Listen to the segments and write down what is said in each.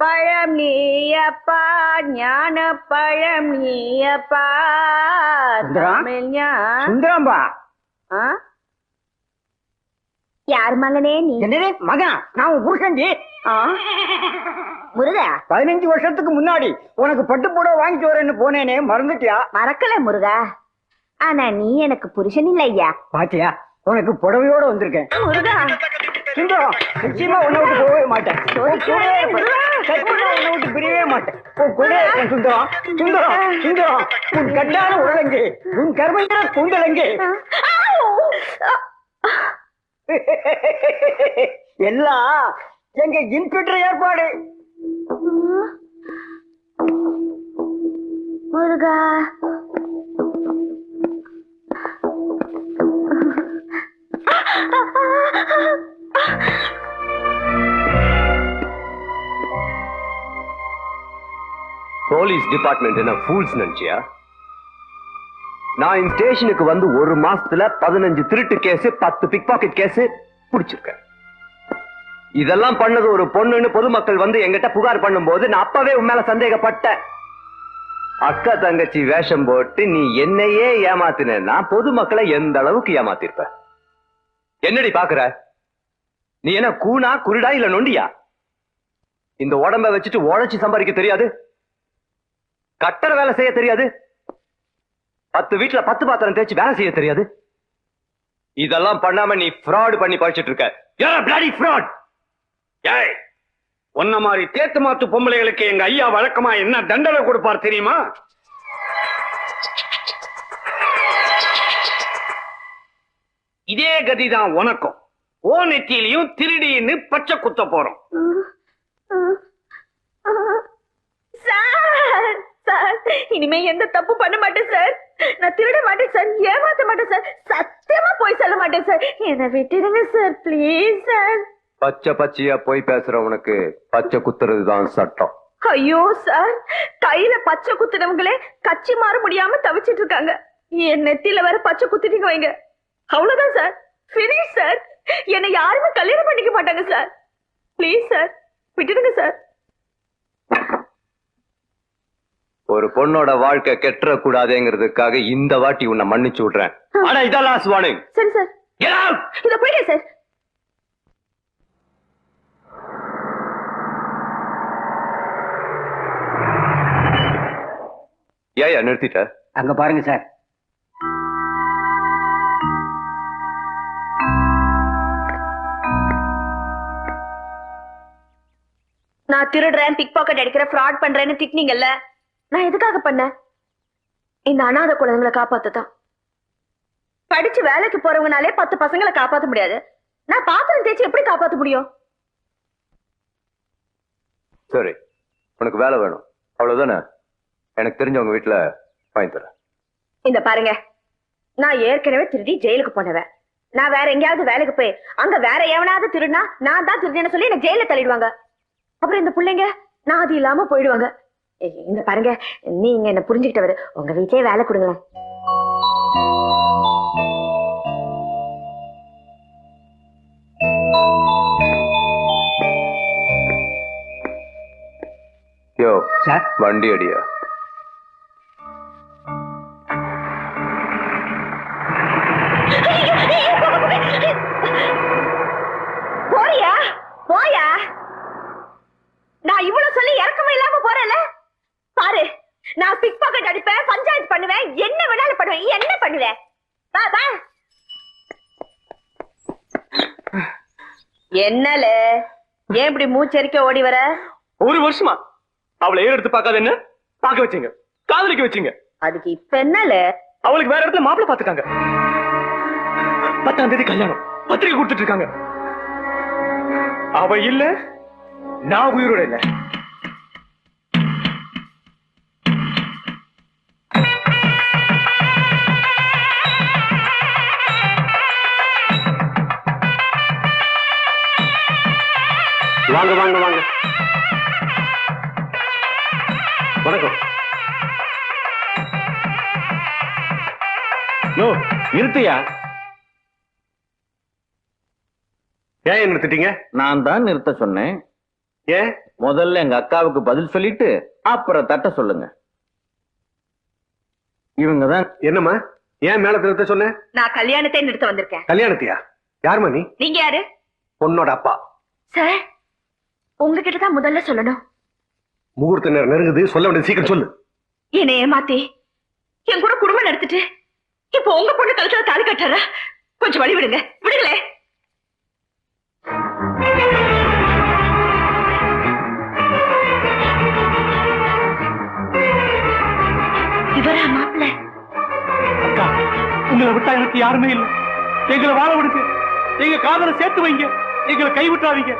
பழம் நீயப்பா ஞான பழம் நீயப்பா? தமிழ் சுந்தரம்பா? யார் மகனே நீ? என்னது? மகன்? நான் உன் புருஷன்டி? முருகா? பதினஞ்சு வருஷத்துக்கு முன்னாடி உனக்கு பட்டு புடவை வாங்கிட்டு வரேன்னு போனேனே மறந்துட்டியா? மறக்கல முருகா. ஆனா நீ எனக்கு புருஷன் இல்ல ஐயா பாத்தியா? உனக்கு புடவையோட வந்திருக்கேன். முருகா. சுந்தரம் நிச்சயமா உன்னை விட்டு போகவே மாட்டேன். சத்தியமா உன்னை விட்டு பிரியவே மாட்டேன். உன் கூட சுந்தரம். சுந்தரம் சுந்தரம். உன் கண்ணான உடலங்கு உன் கர்மங்கிற கூந்தலங்கு. எல்லாம் எங்க இன்ஸ்பெக்டர் ஏற்பாடு. முருகா. போலீஸ் டிபார்ட்மெண்ட் என்ன ஃபூல்ஸ் நினைச்சியா? நான் இந்த ஸ்டேஷனுக்கு வந்து ஒரு மாசத்துல பதினஞ்சு திருட்டு கேஸ் பத்து பிக் பாக்கெட் கேஸ் புடிச்சிருக்கேன். இதெல்லாம் பண்ணது ஒரு பொண்ணுன்னு பொதுமக்கள் வந்து என்கிட்ட புகார் பண்ணும்போது நான் அப்பவே உன் மேல சந்தேகப்பட்டேன். அக்கா தங்கச்சி வேஷம் போட்டு நீ என்னையே ஏமாத்தினா பொதுமக்களை எந்த அளவுக்கு ஏமாத்திருப்ப? என்னடி பாக்குற? நீ என்ன கூனா குருடா இல்ல நொண்டியா? இந்த உடம்ப வச்சுட்டு உழைச்சி சம்பாதிக்க தெரியாது? கட்டட வேலை செய்ய தெரியாது? பத்து வீட்டுல பத்து பாத்திரம் தேய்ச்சி வேலை செய்ய தெரியாது? இதெல்லாம் பண்ணாம நீ ஃப்ராட் பண்ணி படிச்சிட்டு இருக்க. ஏய் உன்ன மாதிரி தேத்து மாத்து பொம்பளைகளுக்கு எங்க ஐயா வழக்கமா என்ன தண்டனை கொடுப்பார் தெரியுமா? இதே கதிதான் உனக்கும். ஓ நெத்தியிலையும் திருடின்னு பச்சை குத்த போறோம். இனிமே எந்த தப்பு பண்ண மாட்டேன் சார். நான் திருட மாட்டேன் சார். ஏமாத்த மாட்டேன் சார். சத்தியமா போய் சொல்ல மாட்டேன் சார். என்னை விட்டுடுங்க சார். Please sir. பச்சை பச்சையா போய் பேசுறவனுக்கு பச்சை குத்துறது தான் சட்டம். ஐயோ சார். கையில பச்சை குத்துனவங்களே கட்சி மாற முடியாம தவிச்சிட்டு இருக்காங்க. என் நெத்தியில வேற பச்சை குத்திட்டீங்க வைங்க. அவ்வளவுதான் சார். Finish sir. என்னை யாருமே கல்யாணம் பண்ணிக்க மாட்டாங்க சார் ப்ளீஸ் சார் விட்டுடுங்க சார் ஒரு பொண்ணோட வாழ்க்கை கெட்டுற கூடாதுங்கிறதுக்காக இந்த வாட்டி உன்னை மன்னிச்சு விடுறேன். ஆனா இதான் லாஸ்ட் வார்னிங் சரி சார் இத போயிட்டேன் சார் ஏயா நிறுத்திட்ட. அங்க பாருங்க சார் நான் திருடுறேன் பிக் பாக்கெட் அடிக்கிறேன் ஃப்ராட் பண்றேன்னு திட்டினீங்கல்ல? நான் எதுக்காக பண்ணேன் இந்த அனாதை குழந்தைங்களை காப்பாத்ததான் படிச்சு வேலைக்கு போறவங்கனாலே பத்து பசங்களை காப்பாத்த முடியாது. நான் பாத்திரம் தேய்ச்சி எப்படி காப்பாத்த முடியும்? சரி உனக்கு வேலை வேணும். அவ்வளவுதானே? எனக்கு தெரிஞ்சவங்க வீட்டுல வாங்கி தரேன். இந்த பாருங்க நான் ஏற்கனவே திருடி ஜெயிலுக்கு போனவன். நான் வேற எங்கேயாவது வேலைக்கு போய் அங்க வேற எவனாவது திருடினா நான் தான் திருடினு சொல்லி என்ன ஜெயில தள்ளிடுவாங்க. அப்புறம் இந்த பிள்ளைங்க நான் அது இல்லாம போயிடுவாங்க. இந்த பாருங்க நீங்க என்ன புரிஞ்சுக்கிட்டவரு. உங்க வீட்லயே வேலை கொடுங்களேன். யோ சார்? வண்டி அடியா? நான் பிக் பாக்கெட் அடிப்பேன் பஞ்சாயத்து பண்ணுவேன் என்ன வேணாலும் பண்ணுவேன் என்ன பண்ணுவேன் வா வா. என்னல? ஏன் இப்படி மூச்சரிக்க ஓடி வர? ஒரு வருஷமா அவளை ஏறு எடுத்து பார்க்காத என்ன? பார்க்க வச்சீங்க காதலிக்க வச்சீங்க அதுக்கு இப்ப என்னல? அவளுக்கு வேற இடத்துல மாப்பிள்ளை பாத்துட்டாங்க பத்தாம் தேதி கல்யாணம். பத்திரிக்கை கொடுத்துட்டு இருக்காங்க. அவ இல்ல நான் உயிரோட இல்ல. வாங்க வாங்க வாங்க. வணக்கம். நோ நிறுத்தியா? ஏன் நிறுத்திட்டீங்க நான் தான் நிறுத்த சொன்னேன். ஏன்? முதல்ல எங்க அக்காவுக்கு பதில் சொல்லிட்டு அப்புறம் தட்ட சொல்லுங்க. இவங்க தான் என்னம்மா? ஏன் மேல திருத்த சொன்ன? நான் கல்யாணத்தை நிறுத்த வந்திருக்கேன். கல்யாணத்தையா? யாரும்மா நீ? நீங்க யாரு? பொண்ணோட அப்பா. சார் உங்ககிட்ட தான் முதல்ல சொல்லணும். முகூர்த்த நேரம் நெருங்குது. சொல்ல வேண்டியது சீக்கிரம் சொல்லு. என்னை ஏமாத்தி என் கூட குடும்பம் நடத்திட்டு இப்போ உங்க பொண்ணு கழுத்துல தாலி கட்டுறா கொஞ்சம் வழி விடுங்க விடுங்களே. இவரா மாப்பிள்ள? அக்கா உங்களை விட்டா எனக்கு யாருமே இல்லை. எங்களை வாழ விடுங்க. எங்க காதலை சேர்த்து வைங்க. எங்களை கைவிட்டாதீங்க.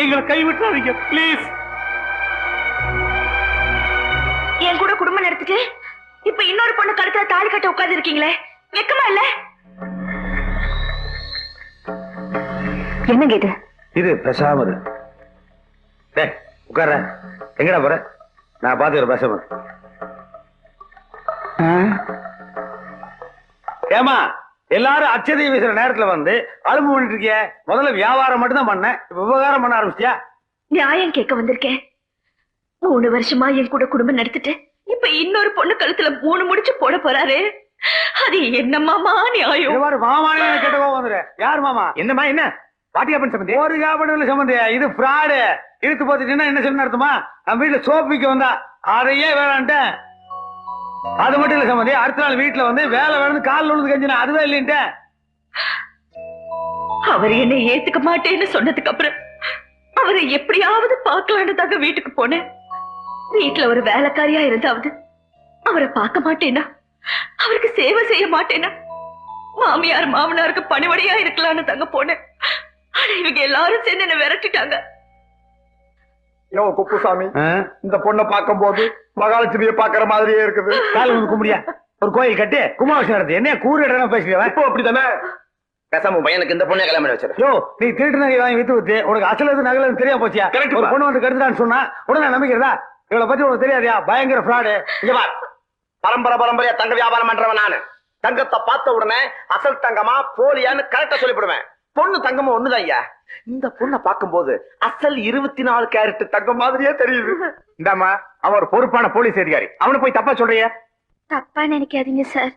எங்களை கைவிட்டாதீங்க ப்ளீஸ் என் கூட குடும்பம் நடத்திட்டு இப்ப இன்னொரு பொண்ணு கழுத்துல தாலி கட்ட உட்கார்ந்து இருக்கீங்களே? வெக்கமா இல்ல? என்னங்க இது? இது பேசாம இரு. டேய் உட்கார எங்கடா போற? நான் பாத்துக்கிறேன் பேசாம. ஏமா எல்லாரும் அச்சதை வீசுற நேரத்துல வந்து அலும்பு பண்ணிட்டு இருக்கிய. முதல்ல வியாபாரம் மட்டும் தான் பண்ணேன். இப்ப விவகாரம் பண்ண ஆரம்பிச்சியா நியாயம் கேட்க வந்திருக்கேன். மூணு வருஷமா என் கூட குடும்பம் நடத்திட்டு இப்ப இன்னொரு பொண்ணு கழுத்துல மூணு முடிச்சு போட போறாரு. அது என்னமாமா நியாயம்? இது மாதிரி மாமானே கேட்ட கோவம் வந்துரு. யார் மாமா? என்னம்மா என்ன? வாட்டியாப்பன் சம்பந்தி. ஒரு காப்படம் இல்ல சம்பந்தி. இது ஃப்ராடு இழுத்து போத்துட்டீங்கன்னா என்ன சொன்ன அர்த்தமா? நம்ம வீட்டுல சோப் விக்க வந்தா அதையே வேணான்ட்டேன். அது மட்டும் இல்ல சம்மதி அடுத்த நாள் வீட்டுல வந்து வேலை வேணும் கால் விழுந்து கஞ்சினா அதுவே இல்லைன்ட்டேன் அவர் என்னை ஏத்துக்க மாட்டேன்னு சொன்னதுக்கு அப்புறம் அவரை எப்படியாவது பார்க்கலான்னு வீட்டுக்கு போனேன். வீட்டுல ஒரு வேலைக்காரியா இருந்தாவது அவரை பார்க்க மாட்டேனா? அவருக்கு சேவை செய்ய மாட்டேனா? மாமியார் மாமனாருக்கு பணிவடையா இருக்கலாம்னு தாங்க போனேன். ஆனா இவங்க எல்லாரும் சேர்ந்து என்ன விரட்டிட்டாங்க. யோ குப்புசாமி இந்த பொண்ணை பார்க்கும்போது மகாலட்சுமியை பாக்குற மாதிரியே இருக்குது. கால் வந்து கும்பிடியா? ஒரு கோயில் கட்டி கும்பாபிஷேகம் நடத்து என்ன கூறு இடம் பேசுறவன் இப்போ அப்படித்தானே பேசாம பையனுக்கு இந்த பொண்ணை கல்யாணம் வச்சிரு. யோ நீ திருட்டு நகை வாங்கி வித்து வித்து உனக்கு அசல் எது நகல் தெரியாம போச்சியா? Correct ஒரு. பொண்ணு வந்து கெடுத்துட்டான்னு சொன்னா உடனே நம்பிக்கிறதா? இவளை பத்தி உனக்கு தெரியாதியா? பயங்கர ஃப்ராடு இங்க பார். பரம்பரை பரம்பரையா தங்க வியாபாரம் பண்றவன் நானு. தங்கத்தை பார்த்த உடனே அசல் தங்கமா போலியான்னு கரெக்டா சொல்லிவிடுவேன். பொண்ணு தங்கமும் ஒண்ணுதான் ஐயா. இந்த பொண்ணை பார்க்கும்போது அசல் இருபத்தி நாலு கேரட் தங்கம் மாதிரியே தெரியுது. இந்தாம்மா அவன் ஒரு பொறுப்பான போலீஸ் அதிகாரி. அவனை போய் தப்பா சொல்றிய? தப்பா நினைக்காதீங்க சார்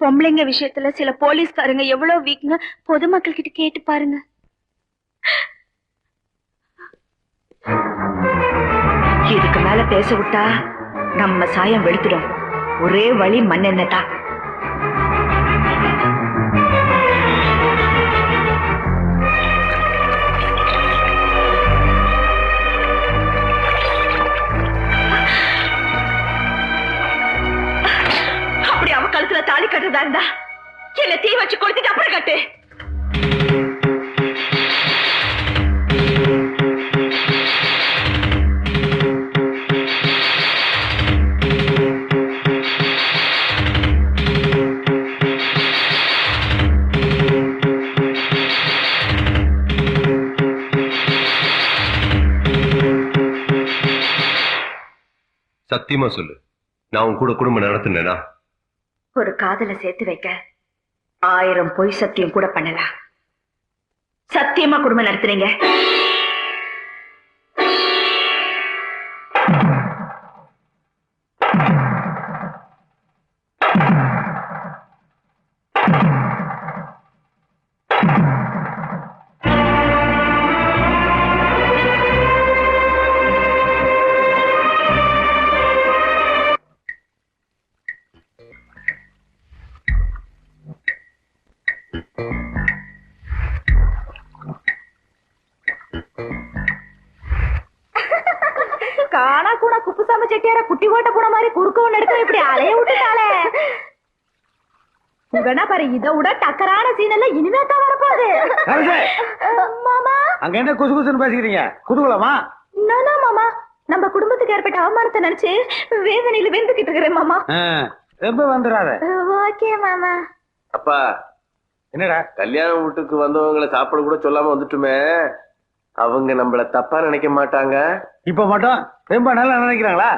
பொம்பளைங்க விஷயத்துல சில போலீஸ்காரங்க எவ்வளவு வீக்குங்க பொதுமக்கள் கிட்ட கேட்டு பாருங்க. இதுக்கு மேல பேச விட்டா நம்ம சாயம் வெளுத்துடும். ஒரே வழி மண்ணெண்ணெய் கழுத்துல தாலி கட்டுறதா இருந்தா என்ன தீ வச்சு கொளுத்திட்டு அப்புறம் கட்டு. சத்தியமா சொல்லு. நான் உன் கூட குடும்பம் நடத்தினேனா? ஒரு காதலை சேர்த்து வைக்க ஆயிரம் பொய் சத்தியம் கூட பண்ணலாம். சத்தியமா குடும்பம் நடத்துறீங்க? செட்டியார குட்டி ஓட்ட போன மாதிரி குறுக்க ஒண்ணு எடுக்க இப்படி அலைய விட்டுட்டாளே. இவனா பாரு இத விட டக்கரான சீன் எல்லாம் இனிமே தான் வரப்போகுது மாமா! அங்க என்ன குசு குசுன்னு பேசிக்கிறீங்க? குதூகலமா? நானா மாமா. நம்ம குடும்பத்துக்கு ஏற்பட்ட அவமானத்தை நினைச்சு வேதனையில வெந்துகிட்டு இருக்கிறேன் மாமா. ரொம்ப வந்துடாத ஓகே மாமா. அப்பா என்னடா? கல்யாண வீட்டுக்கு வந்தவங்களை சாப்பிட கூட சொல்லாம வந்துட்டுமே. அவங்க நம்மள தப்பா நினைக்க மாட்டாங்க. இப்ப மட்டும்? ரொம்ப நல்லா நினைக்கிறாங்களா?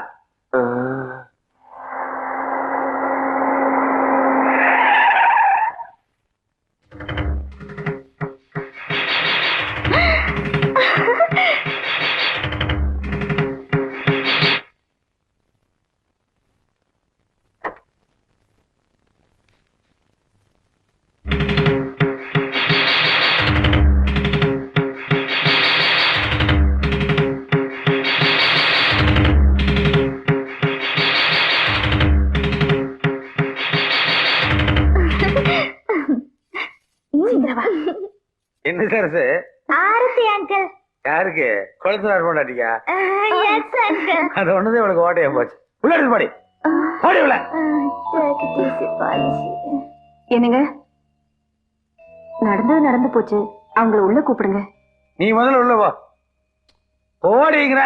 ஆரத்தி அங்கிள். யாருக்கு? குளத்துல போட்டாட்டிக்கா எஸ் அங்கிள் அது ஒண்ணுதான் இவளுக்கு ஓட்டையா போச்சு. உள்ள எடுத்து பாடி. பாடி உள்ள. என்னங்க? நடந்தது நடந்து போச்சு. அவங்கள உள்ள கூப்பிடுங்க. நீ முதல்ல உள்ள போ. ஓடிங்கிற